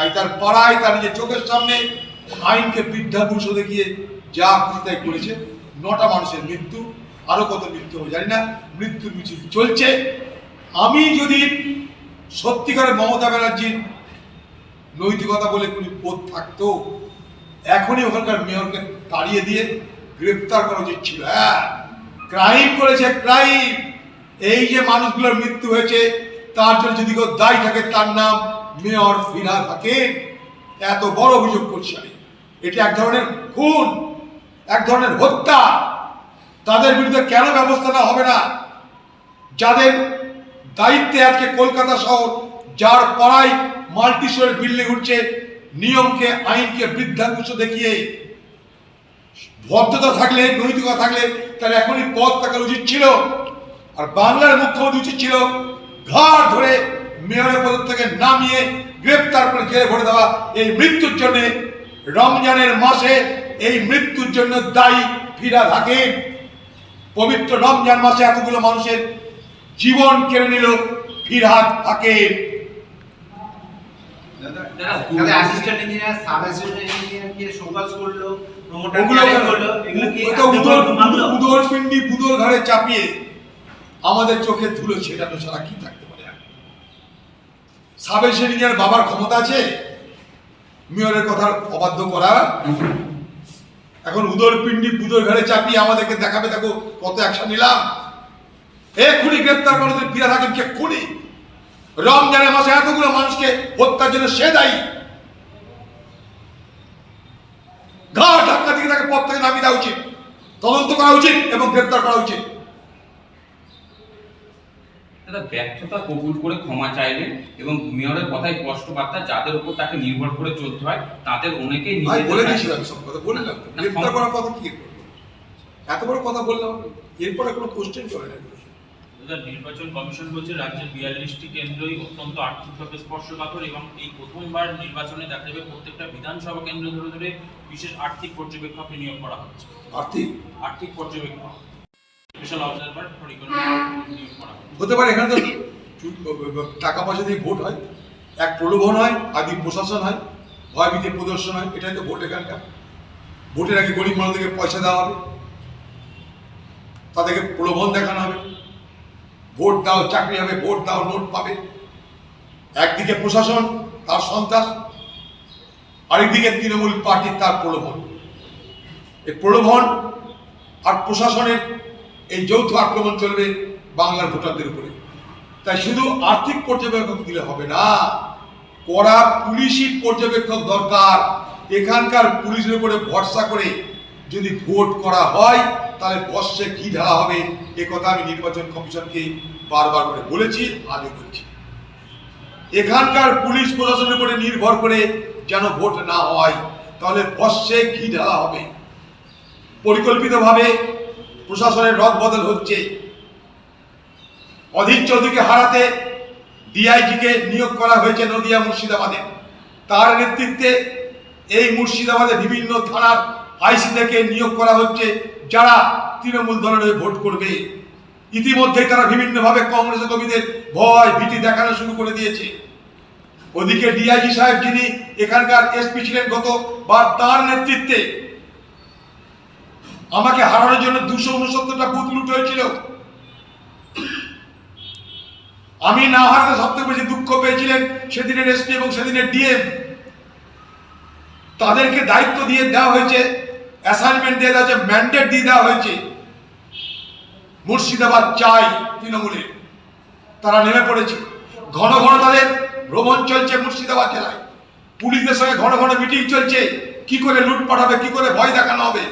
তাই তার পাড়ায় তার নিজের চোখের সামনে আইনকে বৃদ্ধা বৃদ্ধাপুরুষ দেখিয়ে যা খুশি তাই করেছে। নটা মানুষের মৃত্যু, আরও কত মৃত্যু হবে জানি না। মৃত্যুর মিছিল চলছে। আমি যদি সত্যিকারের মমতা ব্যানার্জির নৈতিকতা বলে কোনো পথ থাকতো, এখনই ওখানকার মেয়রকে তাড়িয়ে দিয়ে গ্রেপ্তার করা উচিত ছিল। হ্যাঁ ক্রাইম করেছে, ক্রাইম। এই যে মানুষগুলোর মৃত্যু হয়েছে, তার জন্য যদি কেউ দায়ী থাকে, তার নাম মেয়র ফিরা থাকে এত বড় অভিযোগ করছি। এটি এক ধরনের খুন, এক ধরনের হত্যা। তাদের বিরুদ্ধে কেন ব্যবস্থা নেওয়া হবে না? যাদের দায়িত্বে আজকে কলকাতা শহর, যার পাড়ায় মাল্টিস্টোরের বিল্ডিং উঠছে, নিয়মকে, আইনকে বৃদ্ধাঙ্কুশ দেখিয়ে, ভদ্রতা থাকলে, নৈতিকতা থাকলে তার এখনই পদ থাকার উচিত ছিল। আর বাংলার মুখ্যমন্ত্রী উচিত ছিল, ঘাড় ধরে মেয়রের পদ থেকে নামিয়ে গ্রেপ্তার করে জেলে ভরে দেওয়া এই মৃত্যুর জন্য রমজানের মাসে এই মৃত্যুর জন্য দায়ী ফিরা থাকে পবিত্র রমজান মাসে এতগুলো মানুষের জীবন কেড়ে নিল ফিরহাদ থাকে কি চাপিয়ে আমাদের চোখে ধুলো ছেটানো ছাড়া কি থাকতে পারে আর? সাব ইঞ্জিনিয়ার বাবার ক্ষমতা আছে? মেয়রের কথার অবাধ্য করা। এখন উদর পিন্ডি বুদর ঘাড়ে চাপিয়ে আমাদেরকে দেখাবে, দেখো কত অ্যাকশন নিলাম। এ খুনি গ্রেপ্তার করে ফিরা থাকেন কে খুনি রমজানের মাসে এতগুলো মানুষকে হত্যার জন্য সে দায়ী। ঘাট ধাক্কা দিয়ে তাকে পথ থেকে নামিয়ে দেওয়া উচিত। তদন্ত করা উচিত এবং গ্রেপ্তার করা উচিত। দাদা ব্যর্থতা কবুল করে ক্ষমা চাইলেন এবং মেয়রের কথায় স্পষ্ট বার্তা যাদের উপর তাকে নির্ভর করে চলতে হয় তাদের অনেকেই আমি বলে কাছে- দিয়েছিলাম সব কথা বললাম তো। না, গ্রেপ্তার সব- করার কথা কি এত বড় কথা বললাম এরপরে কোনো কোশ্চেন করে না। নির্বাচন কমিশন বলছে রাজ্যের বিয়াল্লিশটি কেন্দ্রই অত্যন্ত আর্থিকভাবে স্পর্শকাতর এবং এই প্রথমবার নির্বাচনে দেখা যাবে প্রত্যেকটা বিধানসভা কেন্দ্র ধরে ধরে বিশেষ আর্থিক পর্যবেক্ষক নিয়োগ করা হচ্ছে। আর্থিক? আর্থিক পর্যবেক্ষক। হতে পারে এখানে তো টাকা পয়সা দিয়ে ভোট হয় এক প্রলোভন হয় আদি প্রশাসন হয় ভয়ভীতি প্রদর্শন হয় এটাই তো ভোট এখানকার। ভোটের আগে গরিব মানুষদেরকে পয়সা দেওয়া হবে তাদেরকে প্রলোভন দেখানো হবে ভোট দাও চাকরি হবে ভোট দাও নোট পাবে। একদিকে প্রশাসন তার সন্ত্রাস আরেকদিকে তৃণমূল পার্টির তার প্রলোভন। এই প্রলোভন আর প্রশাসনের এই যৌথ আক্রমণ চলবে বাংলার ভোটারদের উপরে। তাই শুধু আর্থিক পর্যবেক্ষক দিলে হবে না, কড়া পুলিশি পর্যবেক্ষক দরকার। এখানকার পুলিশের উপরে ভরসা করে যদি ভোট করা হয়, তাহলে বর্ষে কি ঢালা হবে? এ কথা আমি নির্বাচন কমিশনকে বারবার করে বলেছি আজও বলছি। এখানকার পুলিশ প্রশাসনের উপরে নির্ভর করে যেন ভোট না হয়, তাহলে বর্ষে ঘি ঢালা হবে? পরিকল্পিতভাবে প্রশাসনের রদ বদল হচ্ছে। অধীর চৌধুরীকে হারাতে ডিআইজিকে নিয়োগ করা হয়েছে নদিয়া মুর্শিদাবাদে। তার নেতৃত্বে এই মুর্শিদাবাদে বিভিন্ন থানার আইসি থেকে নিয়োগ করা হচ্ছে, যারা তৃণমূল দলের হয়ে ভোট করবে। ইতিমধ্যে তারা বিভিন্নভাবে কংগ্রেস কর্মীদের ভয়, ভীতি দেখানো শুরু করে দিয়েছে। ওদিকে ডিআইজি সাহেব যিনি এখানকার এসপি ছিলেন গত বা তার নেতৃত্বে আমাকে হারানোর জন্য দুশো উনসত্তরটা বুথ লুট হয়েছিল। আমি না হারাতে সবথেকে বেশি দুঃখ পেয়েছিলেন সেদিনের এসপি এবং সেদিনের ডিএম তাদেরকে দায়িত্ব দিয়ে দেওয়া হয়েছে অ্যাসাইনমেন্ট দিয়ে দেওয়া হয়েছে ম্যান্ডেট দিয়ে দেওয়া হয়েছে। মুর্শিদাবাদ চাই তৃণমূলের। তারা নেমে পড়েছে। ঘন ঘন তাদের ভ্রমণ চলছে মুর্শিদাবাদ জেলায়। পুলিশদের সঙ্গে ঘন ঘন মিটিং চলছে। কি করে লুটপাট হবে কি করে ভয় দেখানো হবে?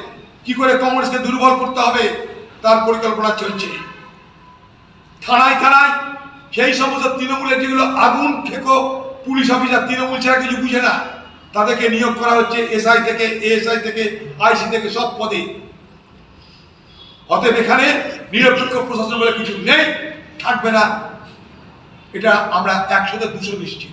কি করে কংগ্রেসকে দুর্বল করতে হবে? তার পরিকল্পনা চলছে। থানায় থানায় সেই সমস্ত তৃণমূলের যেগুলো আগুন, খেকো, পুলিশ অফিসার, তৃণমূল ছাড়া কিছু বুঝে না, তাদেরকে নিয়োগ করা হচ্ছে এসআই থেকে, এএসআই থেকে, আইসি থেকে সব পদে। অতএব এখানে নিরপেক্ষ প্রশাসন বলে কিছু নেই, থাকবে না। এটা আমরা একশোতে দুশো নিশ্চিত।